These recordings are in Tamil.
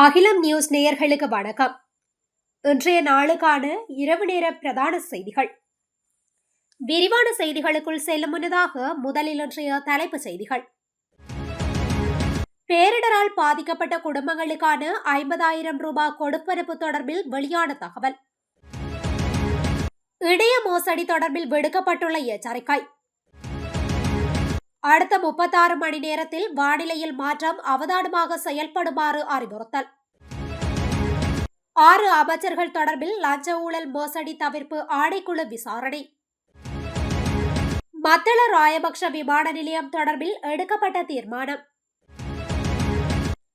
அகிலம் நியூஸ் நேயர்களுக்கு வணக்கம். இன்றைய நாளுக்கான இரவு நேர பிரதான செய்திகள். விரிவான செய்திகளுக்குள் செல்லும் முன்னதாக முதலில் இன்றைய தலைப்பு செய்திகள். பேரிடரால் பாதிக்கப்பட்ட குடும்பங்களுக்கான ஐம்பதாயிரம் ரூபாய் கொடுப்பரப்பு தொடர்பில் வெளியான தகவல். இணைய மோசடி தொடர்பில் விடுக்கப்பட்டுள்ள எச்சரிக்கை. அடுத்த முப்பத்தாறு மணி நேரத்தில் வானிலையில் மாற்றம் அவதானமாக செயல்படுமாறு அறிவுறுத்தல். ஆறு அமைச்சர்கள் தொடர்பில் லஞ்ச ஊழல் மோசடி தவிர்ப்பு ஆணைக்குழு விசாரணை. மத்தள ராயபக்ஷ விமான நிலையம் தொடர்பில் எடுக்கப்பட்ட தீர்மானம்.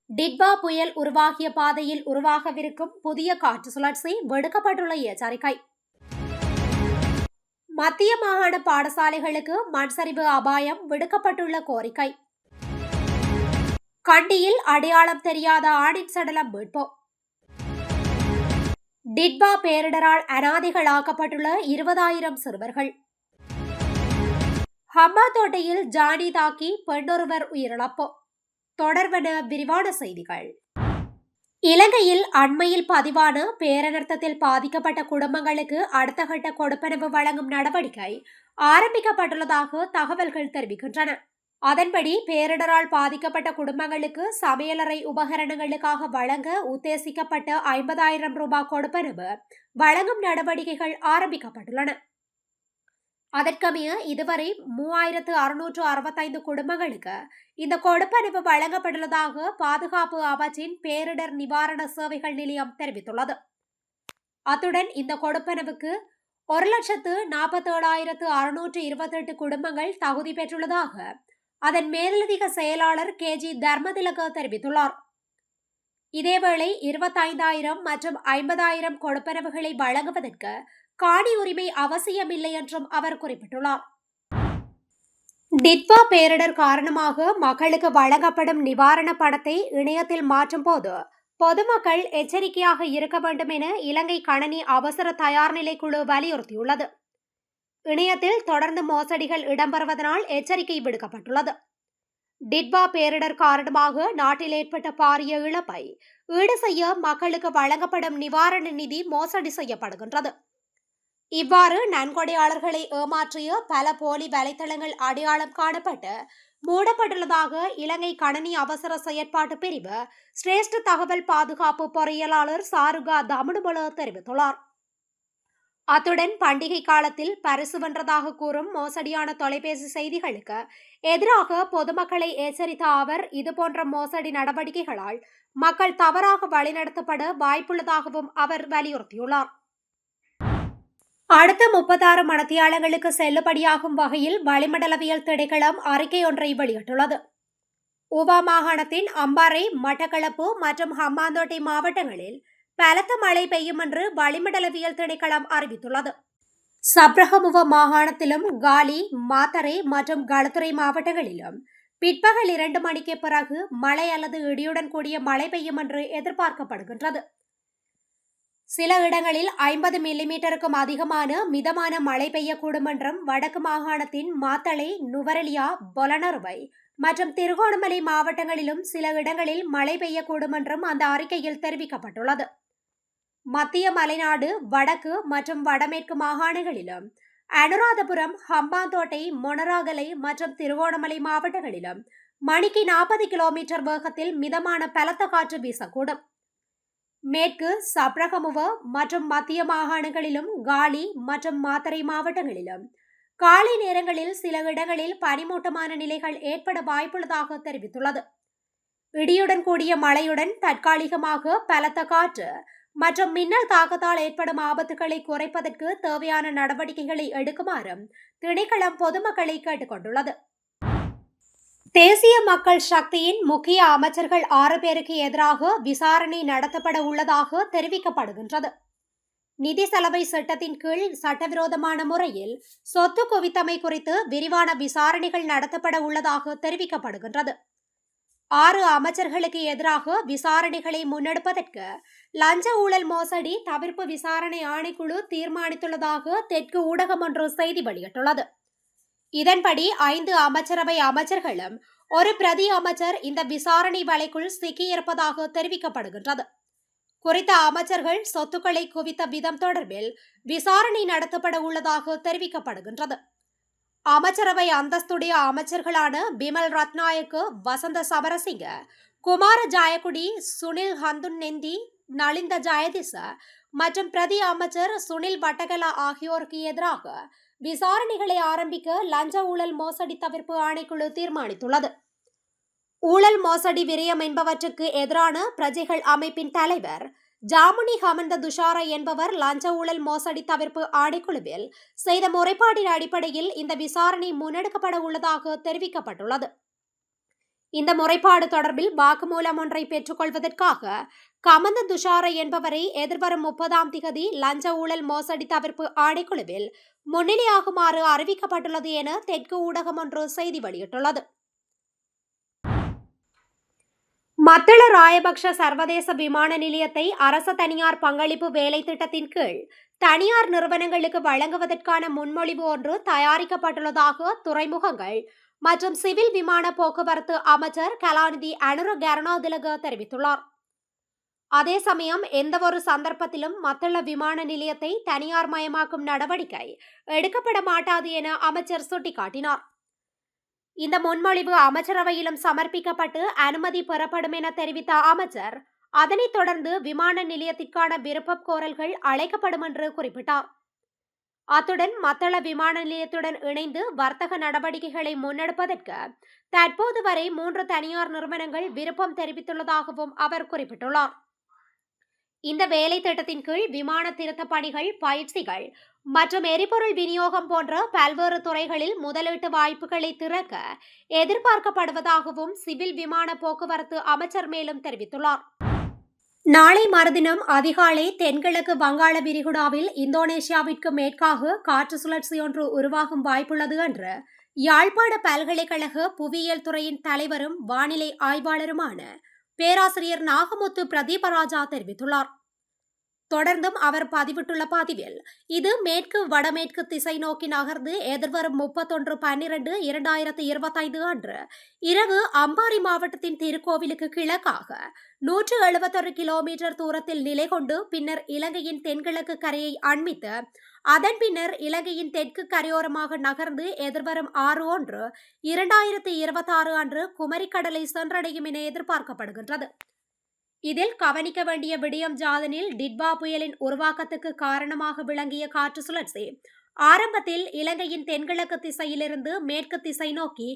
டிட்பா புயல் உருவாகிய பாதையில் உருவாகவிருக்கும் புதிய காற்று சுழற்சி விடுக்கப்பட்டுள்ள எச்சரிக்கை. மத்திய மாகாண பாடசாலைகளுக்கு மண்சரிவு அபாயம் விடுக்கப்பட்டுள்ள கோரிக்கை. கண்டியில் அடையாளம் தெரியாத ஆணின் சடலம் மீட்போம் டிட்பா பேரிடரால் அனாதைகளாக்கப்பட்டுள்ள இருபதாயிரம் சிறுவர்கள். ஹம்பாந்தோட்டையில் ஜானி தாக்கி பெண்ணொருவர் உயிரிழப்பு. தொடர்வன விரிவான செய்திகள். இலங்கையில் அண்மையில் பதிவான பேரனர்த்தத்தில் பாதிக்கப்பட்ட குடும்பங்களுக்கு அடுத்த கட்ட கொடுப்பனவு வழங்கும் நடவடிக்கை ஆரம்பிக்கப்பட்டுள்ளதாக தகவல்கள் தெரிவிக்கின்றன. அதன்படி பேரிடரால் பாதிக்கப்பட்ட குடும்பங்களுக்கு சமையலறை உபகரணங்களுக்காக வழங்க உத்தேசிக்கப்பட்ட ஐம்பதாயிரம் ரூபாய் கொடுப்பனவு வழங்கும் நடவடிக்கைகள் ஆரம்பிக்கப்பட்டுள்ளன. அதற்கமைய இதுவரை மூவாயிரத்து அறுநூற்று அறுபத்தைந்து குடும்பங்களுக்கு இந்த கொடுப்பனவு வழங்கப்பட்டுள்ளதாக பாதுகாப்பு அமைச்சின் பேரிடர் நிவாரண சேவைகள் நிலையம் தெரிவித்துள்ளது. அத்துடன் இந்த கொடுப்பனவுக்கு ஒரு லட்சத்து நாற்பத்தேழாயிரத்து அறுநூற்று இருபத்தெட்டு குடும்பங்கள் தகுதி பெற்றுள்ளதாக அதன் மேலதிக செயலாளர் கே. ஜி. தர்மதிலக தெரிவித்துள்ளார். இதேவேளை இருபத்தைந்தாயிரம் மற்றும் ஐம்பதாயிரம் கொடுப்பனவுகளை வழங்குவதற்கு காணி உரிமை அவசியமில்லை என்றும் அவர் குறிப்பிட்டுள்ளார். டிட்வா பேரிடர் காரணமாக மக்களுக்கு வழங்கப்படும் நிவாரண பணத்தை இணையத்தில் மாற்றும் போது பொதுமக்கள் எச்சரிக்கையாக இருக்க வேண்டும் என இலங்கை கணனி அவசர தயார்நிலை குழு வலியுறுத்தியுள்ளது. இணையத்தில் தொடர்ந்து மோசடிகள் இடம்பெறுவதனால் எச்சரிக்கை விடுக்கப்பட்டுள்ளது. டிட்வா பேரிடர் காரணமாக நாட்டில் ஏற்பட்ட பாரிய இழப்பை ஈடு செய்ய மக்களுக்கு வழங்கப்படும் நிவாரண நிதி மோசடி செய்யப்படுகின்றது. இவ்வாறு நன்கொடையாளர்களை ஏமாற்றிய பல போலி வலைத்தளங்கள் அடையாளம் காணப்பட்டு மூடப்பட்டுள்ளதாக இலங்கை கணனி அவசர செயற்பாட்டு பிரிவு சிரேஷ்ட தகவல் பாதுகாப்பு பொறியியலாளர் சாருகா தமனுமல தெரிவித்துள்ளார். அத்துடன் பண்டிகை காலத்தில் பரிசு வென்றதாக கூறும் மோசடியான தொலைபேசி செய்திகளுக்கு எதிராக பொதுமக்களை எச்சரித்த அவர் இதுபோன்ற மோசடி நடவடிக்கைகளால் மக்கள் தவறாக வழிநடத்தப்பட வாய்ப்புள்ளதாகவும் அவர் வலியுறுத்தியுள்ளார். அடுத்த முப்பத்தாறு மணத்தியாளங்களுக்கு செல்லுபடியாகும் வகையில் வளிமண்டலவியல் திணைக்களம் அறிக்கை ஒன்றை வெளியிட்டுள்ளது. உவா மாகாணத்தின் அம்பாறை மட்டக்களப்பு மற்றும் ஹம்பாந்தோட்டை மாவட்டங்களில் பலத்த மழை பெய்யும் என்று வளிமண்டலவியல் திணைக்களம் அறிவித்துள்ளது. சப்ரகமுவ மாகாணத்திலும் காலி மாத்தரை மற்றும் களத்துறை மாவட்டங்களிலும் பிற்பகல் இரண்டு மணிக்கு பிறகு மழை அல்லது இடியுடன் கூடிய மழை பெய்யும் என்று எதிர்பார்க்கப்படுகின்றது. சில இடங்களில் ஐம்பது மில்லிமீட்டருக்கும் அதிகமான மிதமான மழை பெய்யக்கூடும் என்றும் வடக்கு மாகாணத்தின் மாத்தளை நுவரலியா பொலனர்வை மற்றும் திருகோணமலை மாவட்டங்களிலும் சில இடங்களில் மழை பெய்யக்கூடும் என்றும் அந்த அறிக்கையில் தெரிவிக்கப்பட்டுள்ளது. மத்திய மலைநாடு வடக்கு மற்றும் வடமேற்கு மாகாணங்களிலும் அனுராதபுரம் ஹம்பாந்தோட்டை மொனராகலை மற்றும் திருகோணமலை மாவட்டங்களிலும் மணிக்கு நாற்பது கிலோமீட்டர் வேகத்தில் மிதமான பலத்த காற்று வீசக்கூடும். மேற்கு சப்ரகமுவ மற்றும் மத்திய மாகாணங்களிலும் காலி மற்றும் மாத்தரை மாவட்டங்களிலும். காலை நேரங்களில் சில இடங்களில் பனிமூட்டமான நிலைகள் ஏற்பட வாய்ப்புள்ளதாக தெரிவித்துள்ளது. இடியுடன் கூடிய மழையுடன் தற்காலிகமாக பலத்த காற்று மற்றும் மின்னல் தாக்கத்தால் ஏற்படும் ஆபத்துகளை குறைப்பதற்கு தேவையான நடவடிக்கைகளை எடுக்குமாறும் திணைக்களம் பொதுமக்களை கேட்டுக்கொண்டுள்ளது. தேசிய மக்கள் சக்தியின் முக்கிய அமைச்சர்கள் ஆறு பேருக்கு எதிராக விசாரணை நடத்தப்பட உள்ளதாக தெரிவிக்கப்படுகின்றது. நிதி செலவை சட்டத்தின் கீழ் சட்டவிரோதமான முறையில் சொத்து குவித்தமை குறித்து விரிவான விசாரணைகள் நடத்தப்பட உள்ளதாக தெரிவிக்கப்படுகின்றது. ஆறு அமைச்சர்களுக்கு எதிராக விசாரணைகளை முன்னெடுப்பதற்கு லஞ்ச ஊழல் மோசடி தவிர்ப்பு விசாரணை ஆணைக்குழு தீர்மானித்துள்ளதாக தெற்கு ஊடகம் ஒன்று செய்தி வெளியிட்டுள்ளது. இதன்படி ஐந்து அமைச்சரவை அமைச்சர்களும் ஒரு பிரதி அமைச்சர் இந்த விசாரணை வலைக்குள் சிக்கியிருப்பதாக தெரிவிக்கப்படுகின்றது. குறித்த அமைச்சர்கள் சொத்துக்களை குவித்த விதம் தொடர்பில் விசாரணை நடத்தப்பட உள்ளதாக தெரிவிக்கப்படுகின்றது. அமைச்சரவை அந்தஸ்துடைய அமைச்சர்களான பிமல் ரத்நாயக்கு வசந்த சமரசிங்க குமார ஜாயக்குடி சுனில் ஹந்துன் நெந்தி நலிந்த ஜாயதிச மற்றும் பிரதி அமைச்சர் சுனில் வட்டகலா ஆகியோருக்கு எதிராக விசாரணைகளை ஆரம்பிக்க லஞ்ச ஊழல் மோசடி தவிர்ப்பு ஆணைக்குழு தீர்மானித்துள்ளது. ஊழல் மோசடி விரயம் என்பவற்றுக்கு எதிரான பிரஜைகள் அமைப்பின் தலைவர் ஜாமுனி ஹமந்த துஷாரா என்பவர் லஞ்ச ஊழல் மோசடி தவிர்ப்பு ஆணைக்குழுவில் செய்த முறைப்பாட்டின் அடிப்படையில் இந்த விசாரணை முன்னெடுக்கப்பட உள்ளதாக தெரிவிக்கப்பட்டுள்ளது. இந்த முறைப்பாடு தொடர்பில் வாக்குமூலம் ஒன்றை பெற்றுக்கொள்வதற்காக கமந்த துஷாரை என்பவரை எதிர்வரும் முப்பதாம் திகதி லஞ்ச ஊழல் மோசடி தவிர்ப்பு ஆணைக்குழுவில் முன்னிலையாகுமாறு அறிவிக்கப்பட்டுள்ளது என தெற்கு ஊடகம் ஒன்று செய்தி வெளியிட்டுள்ளது. மத்தள ராயபக்ஷ சர்வதேச விமான நிலையத்தை அரச தனியார் பங்களிப்பு வேலை திட்டத்தின் கீழ் தனியார் நிறுவனங்களுக்கு வழங்குவதற்கான முன்மொழிவு ஒன்று தயாரிக்கப்பட்டுள்ளதாக துறைமுகங்கள் மற்றும் சிவில் விமான போக்குவரத்து அமைச்சர் கலாநிதி அனுர கருணாதிலக தெரிவித்துள்ளார். அதே சமயம் எந்தவொரு சந்தர்ப்பத்திலும் மத்தள விமான நிலையத்தை தனியார் மயமாக்கும் நடவடிக்கை எடுக்கப்பட மாட்டாது என அமைச்சர் சுட்டிக்காட்டினார். இந்த முன்மொழிவு அமைச்சரவையிலும் சமர்ப்பிக்கப்பட்டு அனுமதி பெறப்படும் என தெரிவித்த அமைச்சர் அதனைத் தொடர்ந்து விமான நிலையத்திற்கான விருப்ப கோரல்கள் அழைக்கப்படும் என்று குறிப்பிட்டார். அத்துடன் மத்தள விமான நிலையத்துடன் இணைந்து வர்த்தக நடவடிக்கைகளை முன்னெடுப்பதற்கு தற்போது வரை மூன்று தனியார் நிறுவனங்கள் விருப்பம் தெரிவித்துள்ளதாகவும் அவர் குறிப்பிட்டுள்ளார். இந்த வேலை திட்டத்தின் கீழ் விமான திருத்த பணிகள் பயிற்சிகள் மற்றும் எரிபொருள் விநியோகம் போன்ற பல்வேறு துறைகளில் முதலீட்டு வாய்ப்புகளை திறக்க எதிர்பார்க்கப்படுவதாகவும் சிவில் விமான போக்குவரத்து அமைச்சர் மேலும் தெரிவித்துள்ளார். நாளை மறுதினம் அதிகாலை தென்கிழக்கு வங்காள விரிகுடாவில் இந்தோனேஷியாவிற்கு மேற்காக காற்று சுழற்சி ஒன்று உருவாகும் வாய்ப்புள்ளது என்று யாழ்ப்பாண பல்கலைக்கழக புவியியல் துறையின் தலைவரும் வானிலை ஆய்வாளருமான பேராசிரியர் நாகமுத்து பிரதீபராஜா தெரிவித்துள்ளார். தொடர்ந்தும் அவர் பதிவிட்டுள்ள பதிவில் இது மேற்கு வடமேற்கு திசை நோக்கி நகர்ந்து எதிர்வரும் முப்பத்தொன்று பன்னிரண்டு இரண்டாயிரத்தி இருபத்தைந்து அன்று இரவு அம்பாரி மாவட்டத்தின் திருக்கோவிலுக்கு கிழக்காக நூற்று எழுபத்தொரு கிலோமீட்டர் தூரத்தில் நிலை கொண்டு பின்னர் இலங்கையின் தென்கிழக்கு கரையை அண்மித்து அதன் பின்னர் இலங்கையின் தெற்கு கரையோரமாக நகர்ந்து எதிர்வரும் ஆறு ஒன்று இரண்டாயிரத்தி இருபத்தாறு அன்று குமரிக்கடலை சென்றடையும் என எதிர்பார்க்கப்படுகின்றது. இதில் கவனிக்க வேண்டிய விடயம் ஜாதனில் டிட்வா புயலின் உருவாக்கத்துக்கு காரணமாக விளங்கிய காற்று சுழற்சி. ஆரம்பத்தில் இலங்கையின் தென்கிழக்கு திசையிலிருந்து மேற்கு திசை நோக்கி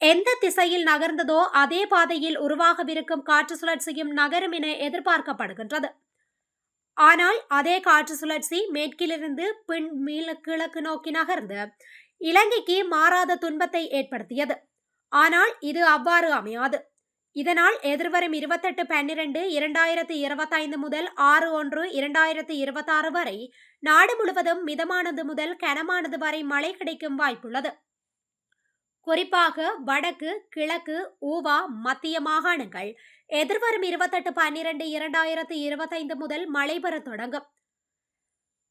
எந்த திசையில் நகர்ந்ததோ அதே பாதையில் உருவாகவிருக்கும் காற்று சுழற்சியும் நகரும் என எதிர்பார்க்கப்படுகின்றது. ஆனால் அதே காற்று சுழற்சி மேற்கிலிருந்து பின் மீள கிழக்கு நோக்கி நகர்ந்து இலங்கைக்கு மாறாத துன்பத்தை ஏற்படுத்தியது. ஆனால் இது அவ்வாறு அமையாது. இதனால் எதிர்வரும் இருபத்தெட்டு பன்னிரண்டு இரண்டாயிரத்து இருபத்தைந்து முதல் ஆறு ஒன்று இரண்டாயிரத்து இருபத்தாறு வரை நாடு முழுவதும் மிதமானது முதல் கனமானது வரை மழை கிடைக்கும் வாய்ப்புள்ளது. குறிப்பாக வடக்கு கிழக்கு ஊவா மத்திய மாகாணங்கள் எதிர்வரும் இருபத்தெட்டு பன்னிரண்டு இரண்டாயிரத்து இருபத்தைந்து முதல் மழை பெற தொடங்கும்.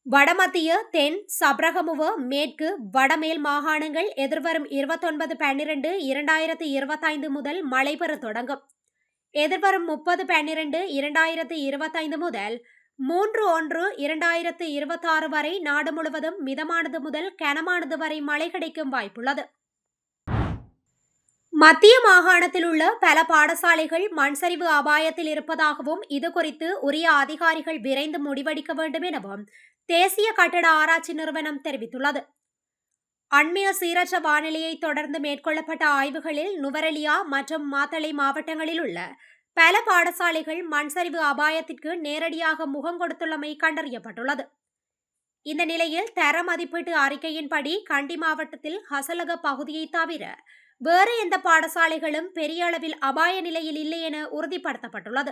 வடமத்திய தென் சப்ரகமுவ மேற்கு வடமேல் மாகாணங்கள் எதிர்வரும் இருபத்தொன்பது பன்னிரண்டு இரண்டாயிரத்தி இருபத்தைந்து முதல் மழை பெற தொடங்கும். எதிர்வரும் முப்பது பன்னிரண்டு இரண்டாயிரத்தி இருபத்தைந்து முதல் மூன்று ஒன்று இரண்டாயிரத்து இருபத்தாறு வரை நாடு முழுவதும் மிதமானது முதல் கனமானது வரை மழை கிடைக்கும் வாய்ப்புள்ளது. மத்திய மாகாணத்தில் உள்ள பல பாடசாலைகள் மண்சரிவு அபாயத்தில் இருப்பதாகவும் இது குறித்து உரிய அதிகாரிகள் விரைந்து முடிவெடுக்க வேண்டும் எனவும் தேசிய கட்டட ஆராய்ச்சி நிறுவனம் தெரிவித்துள்ளது. அண்மைய சீரற்ற வானிலையை தொடர்ந்து மேற்கொள்ளப்பட்ட ஆய்வுகளில் நுவரெலியா மற்றும் மாத்தளை மாவட்டங்களில் உள்ள பல பாடசாலைகள் மண்சரிவு அபாயத்திற்கு நேரடியாக முகம் கொடுத்துள்ளமை கண்டறியப்பட்டுள்ளது. இந்த நிலையில் தர மதிப்பீட்டு அறிக்கையின்படி கண்டி மாவட்டத்தில் ஹசலக பகுதியை தவிர வேறு எந்த பாடசாலைகளும் பெரிய அளவில் அபாய நிலையில் இல்லை என உறுதிப்படுத்தப்பட்டுள்ளது.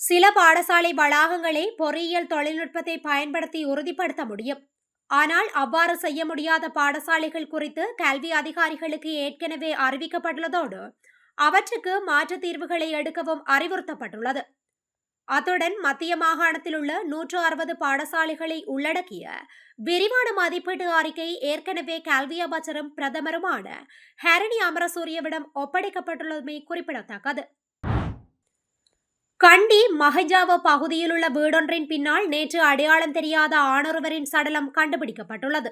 சில பாடசாலை வளாகங்களை பொறியியல் தொழில்நுட்பத்தை பயன்படுத்தி உறுதிப்படுத்த முடியும். ஆனால் அவ்வாறு செய்ய முடியாத பாடசாலைகள் குறித்து கல்வி அதிகாரிகளுக்கு ஏற்கனவே அறிவிக்கப்பட்டுள்ளதோடு அவற்றுக்கு மாற்றுத் தீர்வுகளை எடுக்கவும் அறிவுறுத்தப்பட்டுள்ளது. அத்துடன் மத்திய மாகாணத்தில் உள்ள நூற்று அறுபது பாடசாலைகளை உள்ளடக்கிய விரிவான மதிப்பீட்டு அறிக்கை ஏற்கனவே கல்வி அமைச்சரும் பிரதமருமான ஹரணி அமரசூரியவிடம் ஒப்படைக்கப்பட்டுள்ளதுமே குறிப்பிடத்தக்கது. கண்டி மஹஜாவ பகுதியில் உள்ள வீடொன்றின் பின்னால் நேற்று அடையாளம் தெரியாத ஆணொருவரின் சடலம் கண்டுபிடிக்கப்பட்டுள்ளது.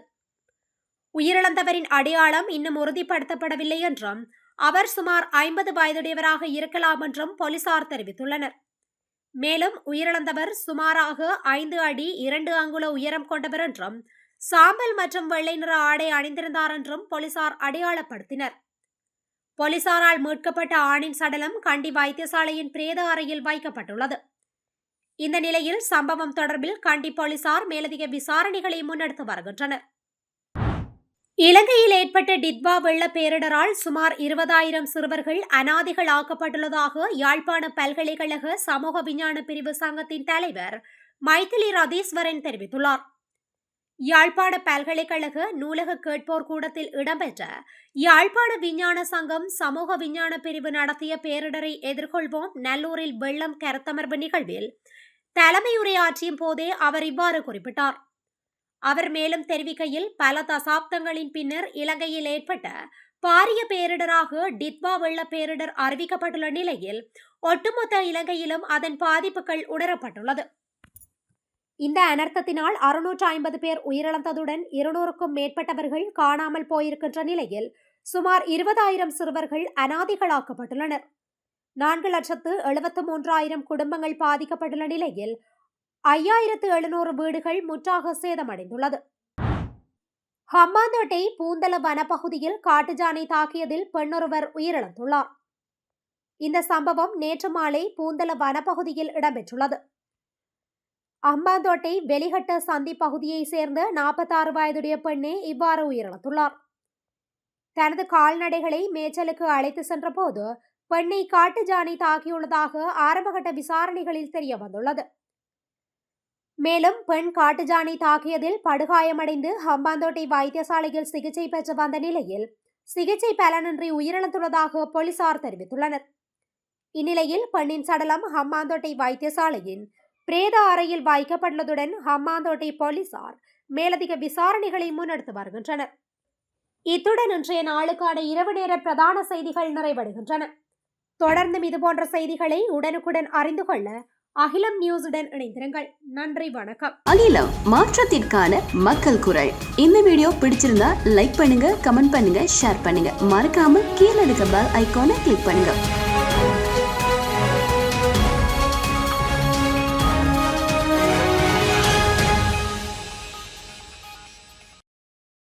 உயிரிழந்தவரின் அடையாளம் இன்னும் உறுதிப்படுத்தப்படவில்லை என்றும் அவர் சுமார் ஐம்பது வயதுடையவராக இருக்கலாம் என்றும் போலீசார் தெரிவித்துள்ளனர். மேலும் உயிரிழந்தவர் சுமாராக ஐந்து அடி இரண்டு அங்குல உயரம் கொண்டவர் என்றும் சாம்பல் மற்றும் வெள்ளை நிற ஆடை அணிந்திருந்தார் என்றும் போலீசார் அடையாளப்படுத்தினர். போலீசாரால் மீட்கப்பட்ட ஆணின் சடலம் கண்டி வைத்தியசாலையின் பிரேத அறையில் வைக்கப்பட்டுள்ளது. இந்த நிலையில் சம்பவம் தொடர்பில் கண்டி போலீசார் மேலதிக விசாரணைகளை முன்னெடுத்து வருகின்றனர். இலங்கையில் ஏற்பட்ட டிட்வா வெள்ள பேரிடரால் சுமார் இருபதாயிரம் சிறுவர்கள் அனாதைகள் ஆக்கப்பட்டுள்ளதாக யாழ்ப்பாண பல்கலைக்கழக சமூக விஞ்ஞான பிரிவு சங்கத்தின் தலைவர் மைத்திலி ரதீஸ்வரன் தெரிவித்துள்ளார். யாழ்ப்பாண பல்கலைக்கழக நூலக கேட்போர் கூடத்தில் இடம்பெற்ற யாழ்ப்பாண விஞ்ஞான சங்கம் சமூக விஞ்ஞான பிரிவு நடத்திய பேரிடரை எதிர்கொள்வோம் நல்லூரில் வெள்ளம் கருத்தமர்வு நிகழ்வில் தலைமையுரையாற்றிய போதே அவர் இவ்வாறு குறிப்பிட்டார். அவர் மேலும் தெரிவிக்கையில் பல தசாப்தங்களின் பின்னர் இலங்கையில் ஏற்பட்ட பாரிய பேரிடராக டித்வா வெள்ள பேரிடர் அறிவிக்கப்பட்டுள்ள நிலையில் ஒட்டுமொத்த இலங்கையிலும் அதன் பாதிப்புகள் உணரப்பட்டுள்ளது. இந்த அனர்த்தத்தினால் அறுநூற்று ஐம்பது பேர் உயிரிழந்ததுடன் இருநூறுக்கும் மேற்பட்டவர்கள் காணாமல் போயிருக்கின்ற நிலையில் சுமார் இருபதாயிரம் சிறுவர்கள் அனாதிகளாக்கப்பட்டுள்ளனர். நான்கு லட்சத்து எழுபத்து மூன்றாயிரம் குடும்பங்கள் பாதிக்கப்பட்டுள்ள நிலையில் ஐயாயிரத்து எழுநூறு வீடுகள் முற்றாக சேதமடைந்துள்ளது. ஹம்பாந்தோட்டை பூந்தல வனப்பகுதியில் காட்டுஜானை தாக்கியதில் பெண்ணொருவர் உயிரிழந்துள்ளார். இந்த சம்பவம் நேற்று மாலை பூந்தல வனப்பகுதியில் இடம்பெற்றுள்ளது. அம்பாந்தோட்டை வெளிகட்ட சந்தி பகுதியை சேர்ந்த நாற்பத்தாறு வயதுடைய பெண்ணே இவ்வாறு உயிரிழந்துள்ளார். தனது கால்நடைகளை மேய்ச்சலுக்கு அழைத்து சென்றபோது பெண்ணை காட்டு ஜானை தாக்கியுள்ளதாக ஆரம்பகட்ட விசாரணைகளில் தெரிய வந்துள்ளது. மேலும் பெண் காட்டுஜானை தாக்கியதில் படுகாயமடைந்து ஹம்பாந்தோட்டை வைத்தியசாலையில் சிகிச்சை பெற்று வந்த நிலையில் சிகிச்சை பலனின்றி உயிரிழந்துள்ளதாக போலீசார் தெரிவித்துள்ளனர். இந்நிலையில் பெண்ணின் சடலம் ஹம்பாந்தோட்டை வைத்தியசாலையின் பிரேத அறையில் வைக்கப்பட்டுள்ளதுடன் ஹம்மாந்தோட்டை போலீசார் மேலதிக விசாரணைகளை முன்னெடுத்து வருகின்றனர். இத்துடன் இன்றைய நாளுக்கான இரவு நேர பிரதான செய்திகள் நிறைவடைகின்றன. தொடர்ந்தும் இதுபோன்ற செய்திகளை உடனுக்குடன் அறிந்து கொள்ள அகிலம் நியூஸுடன் இணைந்திருங்கள். நன்றி வணக்கம். அகிலம் மாற்றத்திற்கான மக்கள் குரல். இந்த வீடியோ பிடிச்சிருந்தா லைக் பண்ணுங்க கமெண்ட் பண்ணுங்க ஷேர் பண்ணுங்க. மறக்காம கீழே இருக்க பெல் ஐகானை கிளிக் பண்ணுங்க.